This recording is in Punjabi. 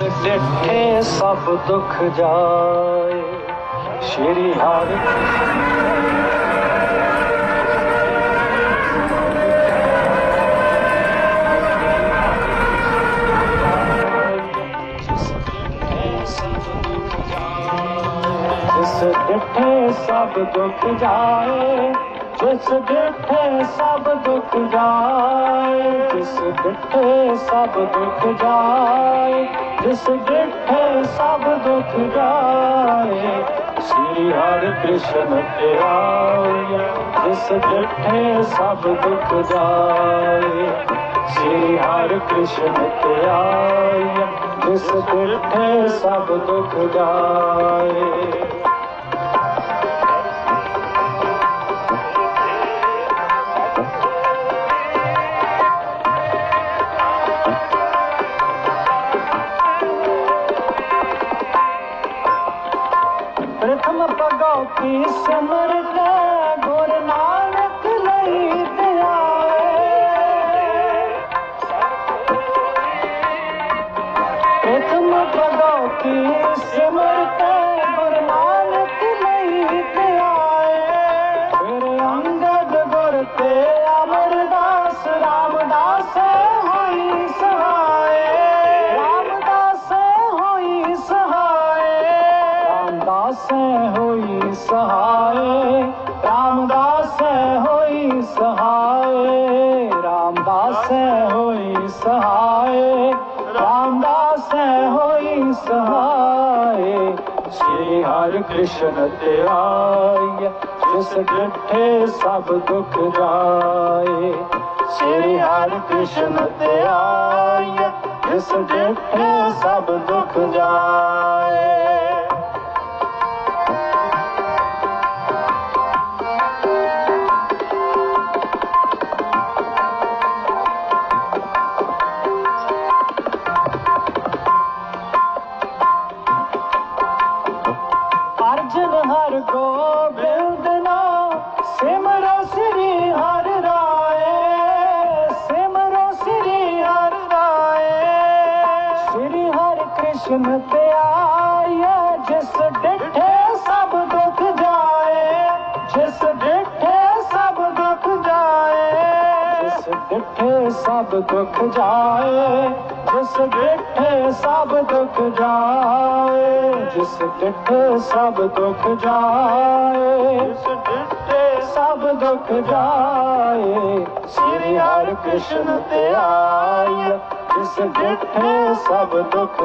ਡਿੱਠੇ ਸਭ ਦੁੱਖ ਜਾਏ। ਸ਼੍ਰੀ ਹਰਿ ਜਿਸ ਡਿੱਠੇ ਸਭ ਦੁੱਖ ਜਾਏ, ਜਿਸ ਡਿੱਠੇ ਸਭ ਦੁੱਖ ਜਾਏ, ਜਿਸ ਡਿੱਠੇ ਸਭ ਦੁੱਖ ਜਾਏ ਜਿਸ ਡਿੱਠੇ ਸਭ ਦੁੱਖ ਜਾਏ, ਸ੍ਰੀ ਹਰਿ ਕ੍ਰਿਸ਼ਨ ਧਿਆਇਆ ਜਿਸ ਡਿੱਠੇ ਸਭ ਦੁੱਖ ਜਾਏ, ਸ੍ਰੀ ਹਰਿ ਕ੍ਰਿਸ਼ਨ ਧਿਆਇਆ ਜਿਸ ਡਿੱਠੇ ਸਭ ਦੁੱਖ ਜਾਏ। ਪ੍ਰਥਮ ਭਗਉਤੀ ਸਿਮਰਤ? ਗੁਰ ਰਾਮਦਾਸ ਹੋਈ ਸਹਾਏ ਰਾਮਦਾਸ ਹੋਈ ਸਹਾਏ। ਸ੍ਰੀ ਹਰਿ ਕ੍ਰਿਸ਼ਨ ਧਿਆਇਆ ਜਿਸ ਡਿਠੇ ਸਭ ਦੁੱਖ ਜਾਏ। ਸ੍ਰੀ ਹਰਿ ਕ੍ਰਿਸ਼ਨ ਧਿਆਇਆ ਜਿਸ ਡਿਠੇ ਸਭ ਦੁੱਖ ਜਾਏ। ਹਰਿ ਤੇ ਧਿਆਇਆ ਜਿਸ ਡਿਠੇ ਸਭ ਦੁੱਖ ਜਾਏ। ਜਿਸ ਡਿਠੇ ਸਭ ਦੁੱਖ ਜਾਏ। ਜਿਸ ਡਿਠੇ ਸਭ ਦੁੱਖ ਜਾਏ, ਜਿਸ ਡਿਠੇ ਸਭ ਦੁੱਖ ਜਾਏ। ਜਿਸ ਡਿਠੇ ਸਭ ਦੁੱਖ ਜਾਏ, ਜਿਸ ਡਿਠੇ ਸਭ ਦੁੱਖ ਜਾਏ। ਸ੍ਰੀ ਹਰਿ ਕ੍ਰਿਸ਼ਨ ਤੇ ਧਿਆਇਆ ਜਿਸ ਡਿਠੇ ਸਭ ਦੁੱਖ